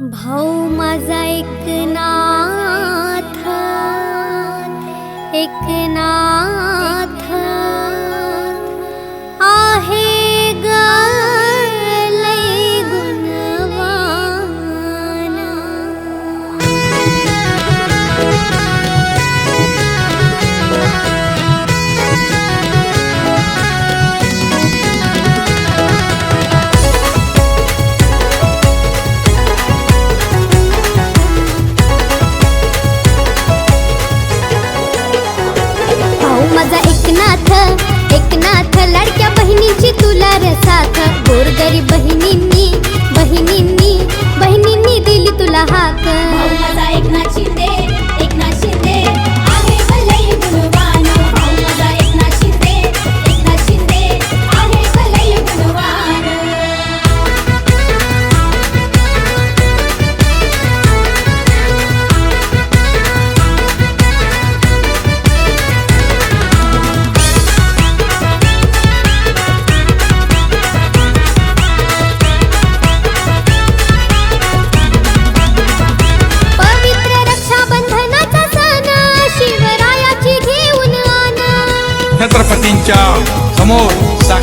भौमजा एकनाथ एकनाथ। एकनाथ लाडक्या बहिणीची तुला रसाथ गोरगरी बहिणींनी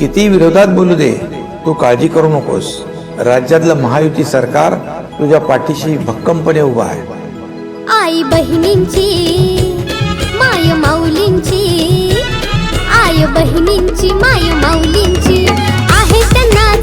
किती विरोधात बोलू दे तू काळजी करू नकोस. राज्यातलं महायुती सरकार तुझ्या पाठीशी भक्कमपणे उभा आहे. आई बहिणींची माय माऊलींची आई बहिणींची माय माऊलींची आहे त्यांना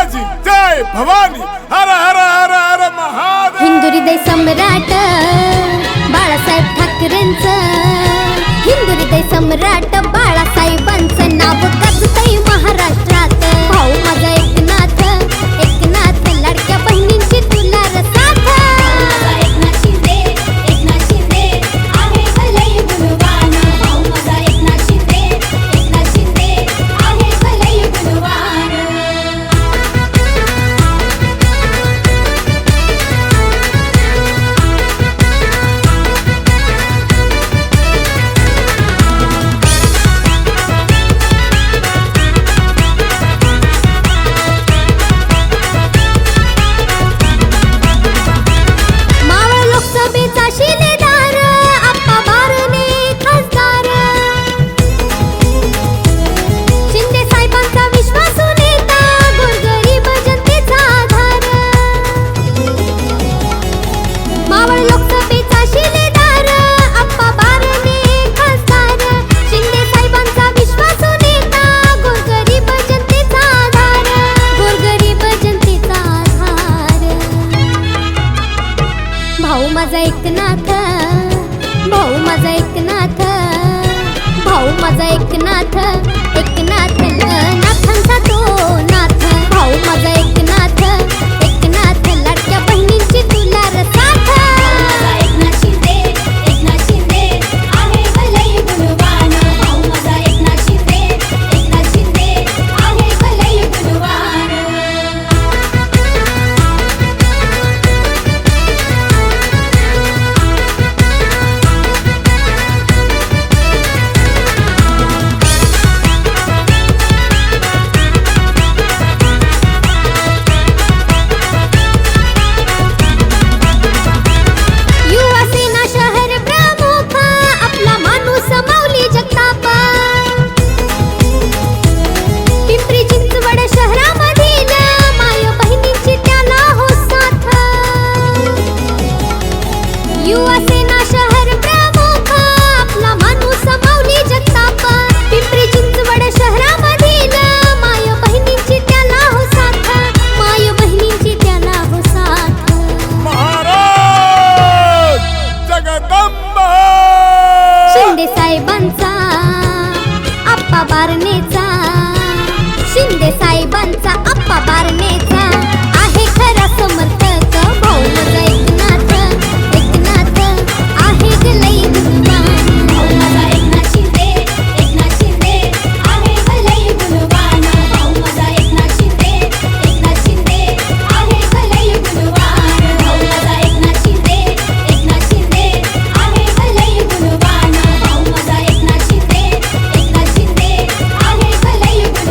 शिवाजी जय भवानी हर हर हर हर महादेव. हिंदू हृदय सम्राट बाळासाहेब ठाकरेंच. हिंदू हृदय सम्राट बाळ